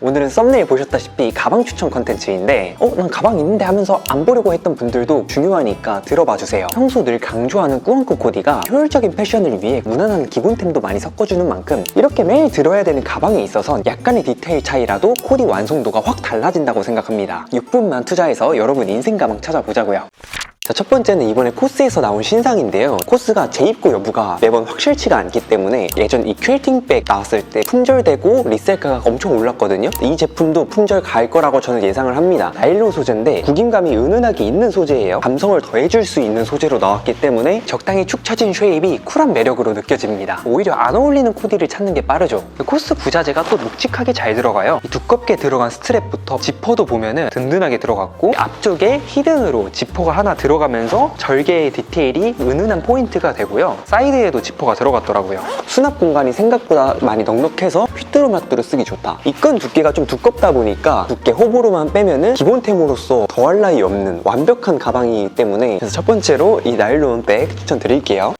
오늘은 썸네일 보셨다시피 가방 추천 컨텐츠인데 어? 난 가방 있는데 하면서 안 보려고 했던 분들도 중요하니까 들어봐 주세요. 평소 늘 강조하는 꾸안꾸 코디가 효율적인 패션을 위해 무난한 기본템도 많이 섞어주는 만큼 이렇게 매일 들어야 되는 가방에 있어선 약간의 디테일 차이라도 코디 완성도가 확 달라진다고 생각합니다. 6분만 투자해서 여러분 인생 가방 찾아보자고요. 자, 첫 번째는 이번에 코스에서 나온 신상인데요. 코스가 재입고 여부가 매번 확실치가 않기 때문에 예전 이 퀼팅백 나왔을 때 품절되고 리셀가가 엄청 올랐거든요. 이 제품도 품절 갈 거라고 저는 예상을 합니다. 나일론 소재인데 구김감이 은은하게 있는 소재예요. 감성을 더해줄 수 있는 소재로 나왔기 때문에 적당히 축 처진 쉐입이 쿨한 매력으로 느껴집니다. 오히려 안 어울리는 코디를 찾는 게 빠르죠. 코스 부자재가 또 묵직하게 잘 들어가요. 이 두껍게 들어간 스트랩부터 지퍼도 보면은 든든하게 들어갔고 앞쪽에 히든으로 지퍼가 하나 들어 가면서 절개의 디테일이 은은한 포인트가 되고요. 사이드에도 지퍼가 들어갔더라고요. 수납 공간이 생각보다 많이 넉넉해서 휘뚜루마뚜루 쓰기 좋다. 이끈 두께가 좀 두껍다 보니까 두께 호불호만 빼면은 기본템으로서 더할 나위 없는 완벽한 가방이기 때문에 그래서 첫 번째로 이 나일론 백 추천드릴게요.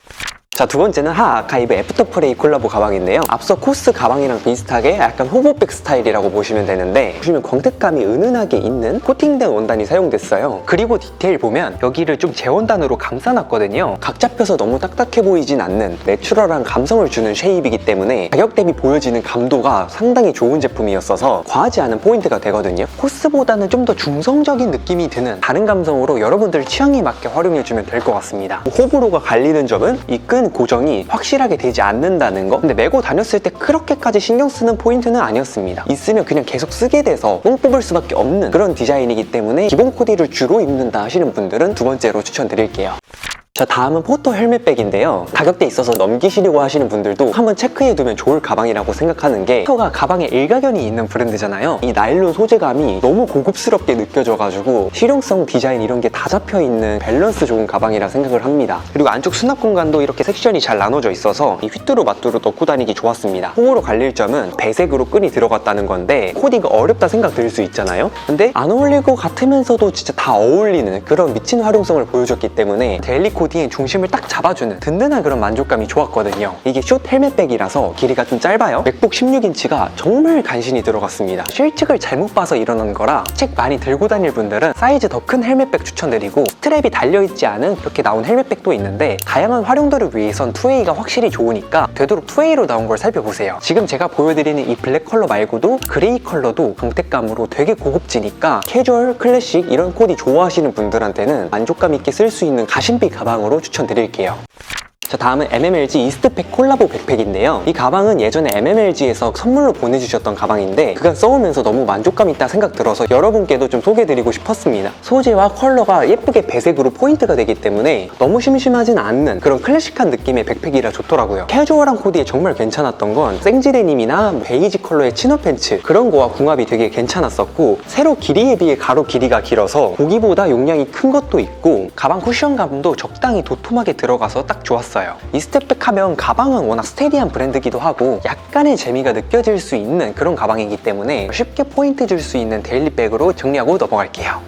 자, 두 번째는 하 아카이브 애프터 프레이 콜라보 가방인데요. 앞서 코스 가방이랑 비슷하게 약간 호보백 스타일이라고 보시면 되는데 보시면 광택감이 은은하게 있는 코팅된 원단이 사용됐어요. 그리고 디테일 보면 여기를 좀 재원단으로 감싸놨거든요. 각 잡혀서 너무 딱딱해 보이진 않는 내추럴한 감성을 주는 쉐입이기 때문에 가격 대비 보여지는 감도가 상당히 좋은 제품이었어서 과하지 않은 포인트가 되거든요. 코스보다는 좀 더 중성적인 느낌이 드는 다른 감성으로 여러분들 취향에 맞게 활용해주면 될 것 같습니다. 호불호가 갈리는 점은 이끈 고정이 확실하게 되지 않는다는 거. 근데 메고 다녔을 때 그렇게까지 신경 쓰는 포인트는 아니었습니다. 있으면 그냥 계속 쓰게 돼서 뽕 뽑을 수밖에 없는 그런 디자인이기 때문에 기본 코디를 주로 입는다 하시는 분들은 두 번째로 추천드릴게요. 자 다음은 포터 헬멧백인데요. 가격대 있어서 넘기시려고 하시는 분들도 한번 체크해두면 좋을 가방이라고 생각하는 게 포터가 가방에 일가견이 있는 브랜드잖아요. 이 나일론 소재감이 너무 고급스럽게 느껴져가지고 실용성 디자인 이런 게 다 잡혀있는 밸런스 좋은 가방이라 생각을 합니다. 그리고 안쪽 수납 공간도 이렇게 섹션이 잘 나눠져 있어서 이 휘뚜루 마뚜루 넣고 다니기 좋았습니다. 호으로 갈릴 점은 배색으로 끈이 들어갔다는 건데 코디가 어렵다 생각 들 수 있잖아요. 근데 안 어울릴 것 같으면서도 진짜 다 어울리는 그런 미친 활용성을 보여줬기 때문에 코디 의 중심을 딱 잡아주는 든든한 그런 만족감이 좋았거든요. 이게 숏 헬멧백이라서 길이가 좀 짧아요. 맥북 16인치가 정말 간신히 들어갔습니다. 실측을 잘못 봐서 일어난 거라 책 많이 들고 다닐 분들은 사이즈 더 큰 헬멧백 추천드리고 스트랩이 달려있지 않은 이렇게 나온 헬멧백도 있는데 다양한 활용도를 위해선 2A가 확실히 좋으니까 되도록 2A로 나온 걸 살펴보세요. 지금 제가 보여드리는 이 블랙 컬러 말고도 그레이 컬러도 광택감으로 되게 고급지니까 캐주얼, 클래식 이런 코디 좋아하시는 분들한테는 만족감 있게 쓸 수 있는 가심비 가방 으로 추천드릴게요. 자 다음은 MMLG 이스트팩 콜라보 백팩인데요. 이 가방은 예전에 MMLG에서 선물로 보내주셨던 가방인데 그간 써오면서 너무 만족감 있다 생각 들어서 여러분께도 좀 소개해드리고 싶었습니다. 소재와 컬러가 예쁘게 배색으로 포인트가 되기 때문에 너무 심심하진 않는 그런 클래식한 느낌의 백팩이라 좋더라고요. 캐주얼한 코디에 정말 괜찮았던 건 생지데님이나 베이지 컬러의 치노 팬츠 그런 거와 궁합이 되게 괜찮았었고 세로 길이에 비해 가로 길이가 길어서 보기보다 용량이 큰 것도 있고 가방 쿠션감도 적당히 도톰하게 들어가서 딱 좋았 어요. 이 스텝백 하면 가방은 워낙 스테디한 브랜드기도 하고 약간의 재미가 느껴질 수 있는 그런 가방이기 때문에 쉽게 포인트 줄 수 있는 데일리백으로 정리하고 넘어갈게요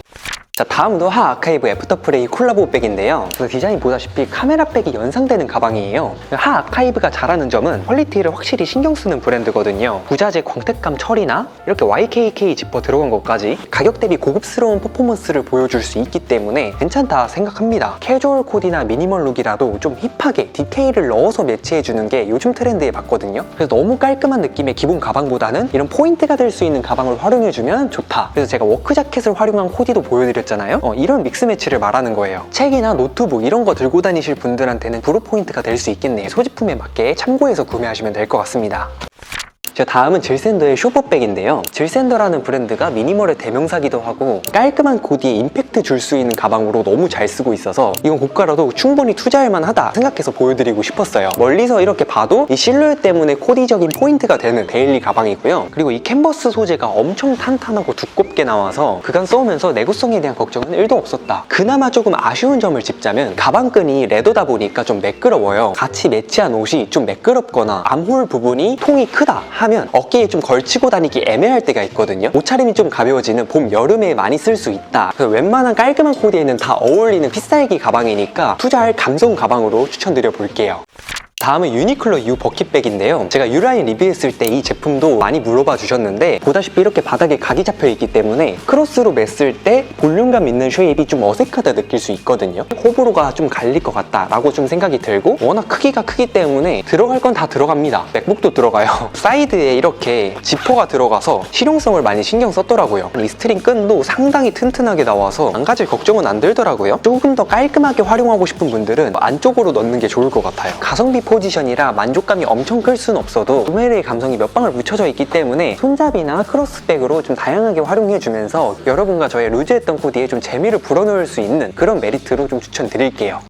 자 다음도 하 아카이브 애프터프레이 콜라보 백인데요. 그 디자인 보다시피 카메라 백이 연상되는 가방이에요. 하 아카이브가 잘하는 점은 퀄리티를 확실히 신경 쓰는 브랜드거든요. 부자재 광택감 처리나 이렇게 YKK 지퍼 들어간 것까지 가격 대비 고급스러운 퍼포먼스를 보여줄 수 있기 때문에 괜찮다 생각합니다. 캐주얼 코디나 미니멀 룩이라도 좀 힙하게 디테일을 넣어서 매치해주는 게 요즘 트렌드에 맞거든요. 그래서 너무 깔끔한 느낌의 기본 가방보다는 이런 포인트가 될 수 있는 가방을 활용해주면 좋다. 그래서 제가 워크 자켓을 활용한 코디도 보여드렸 잖아요. 어, 이런 믹스 매치를 말하는 거예요. 책이나 노트북 이런 거 들고 다니실 분들한테는 브로 포인트가 될 수 있겠네요. 소지품에 맞게 참고해서 구매하시면 될 것 같습니다 자 다음은 질샌더의 쇼퍼백인데요. 질샌더라는 브랜드가 미니멀의 대명사기도 하고 깔끔한 코디에 임팩트 줄 수 있는 가방으로 너무 잘 쓰고 있어서 이건 고가라도 충분히 투자할 만하다 생각해서 보여드리고 싶었어요. 멀리서 이렇게 봐도 이 실루엣 때문에 코디적인 포인트가 되는 데일리 가방이고요. 그리고 이 캔버스 소재가 엄청 탄탄하고 두껍게 나와서 그간 써오면서 내구성에 대한 걱정은 1도 없었다. 그나마 조금 아쉬운 점을 짚자면 가방끈이 레더다 보니까 좀 매끄러워요. 같이 매치한 옷이 좀 매끄럽거나 암홀 부분이 통이 크다 하면 어깨에 좀 걸치고 다니기 애매할 때가 있거든요. 옷차림이 좀 가벼워지는 봄, 여름에 많이 쓸 수 있다. 그래서 웬만한 깔끔한 코디에는 다 어울리는 핏살기 가방이니까 투자할 감성 가방으로 추천드려 볼게요 다음은 유니클로 U 버킷백인데요. 제가 유라인 리뷰했을 때 이 제품도 많이 물어봐 주셨는데 보다시피 이렇게 바닥에 각이 잡혀 있기 때문에 크로스로 맸을 때 볼륨감 있는 쉐입이 좀 어색하다 느낄 수 있거든요. 호불호가 좀 갈릴 것 같다라고 좀 생각이 들고 워낙 크기가 크기 때문에 들어갈 건 다 들어갑니다. 맥북도 들어가요. 사이드에 이렇게 지퍼가 들어가서 실용성을 많이 신경 썼더라고요. 이 스트링 끈도 상당히 튼튼하게 나와서 안 가질 걱정은 안 들더라고요. 조금 더 깔끔하게 활용하고 싶은 분들은 안쪽으로 넣는 게 좋을 것 같아요. 가성비 포지션이라 만족감이 엄청 클 수는 없어도 구매의 감성이 몇 방울 묻혀져 있기 때문에 손잡이나 크로스백으로 좀 다양하게 활용해주면서 여러분과 저의 루즈했던 코디에 좀 재미를 불어넣을 수 있는 그런 메리트로 좀 추천드릴게요.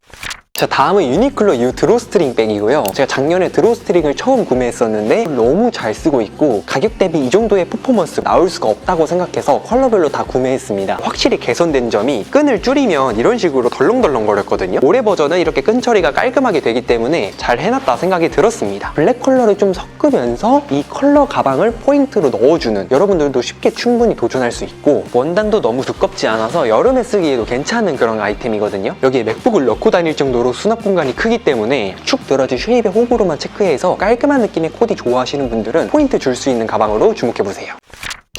자 다음은 유니클로 U 드로스트링 백이고요. 제가 작년에 드로스트링을 처음 구매했었는데 너무 잘 쓰고 있고 가격 대비 이 정도의 퍼포먼스 나올 수가 없다고 생각해서 컬러별로 다 구매했습니다. 확실히 개선된 점이 끈을 줄이면 이런 식으로 덜렁덜렁 거렸거든요. 올해 버전은 이렇게 끈 처리가 깔끔하게 되기 때문에 잘 해놨다 생각이 들었습니다. 블랙 컬러를 좀 섞으면서 이 컬러 가방을 포인트로 넣어주는 여러분들도 쉽게 충분히 도전할 수 있고 원단도 너무 두껍지 않아서 여름에 쓰기에도 괜찮은 그런 아이템이거든요. 여기에 맥북을 넣고 다닐 정도로 수납 공간이 크기 때문에 축 늘어진 쉐입의 호불호만 체크해서 깔끔한 느낌의 코디 좋아하시는 분들은 포인트 줄 수 있는 가방으로 주목해보세요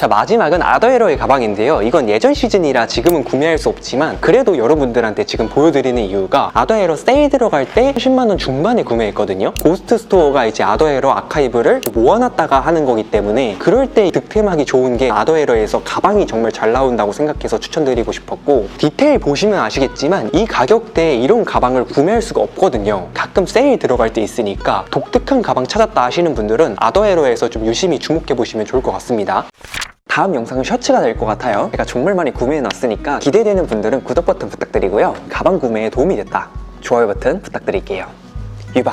자 마지막은 아더에러의 가방인데요. 이건 예전 시즌이라 지금은 구매할 수 없지만 그래도 여러분들한테 지금 보여드리는 이유가 아더에러 세일 들어갈 때 10만원 중반에 구매했거든요. 고스트 스토어가 이제 아더에러 아카이브를 모아놨다가 하는 거기 때문에 그럴 때 득템하기 좋은 게 아더에러에서 가방이 정말 잘 나온다고 생각해서 추천드리고 싶었고 디테일 보시면 아시겠지만 이 가격대에 이런 가방을 구매할 수가 없거든요. 가끔 세일 들어갈 때 있으니까 독특한 가방 찾았다 하시는 분들은 아더에러에서 좀 유심히 주목해 보시면 좋을 것 같습니다 다음 영상은 셔츠가 될 것 같아요. 제가 정말 많이 구매해놨으니까 기대되는 분들은 구독 버튼 부탁드리고요. 가방 구매에 도움이 됐다. 좋아요 버튼 부탁드릴게요. 유바.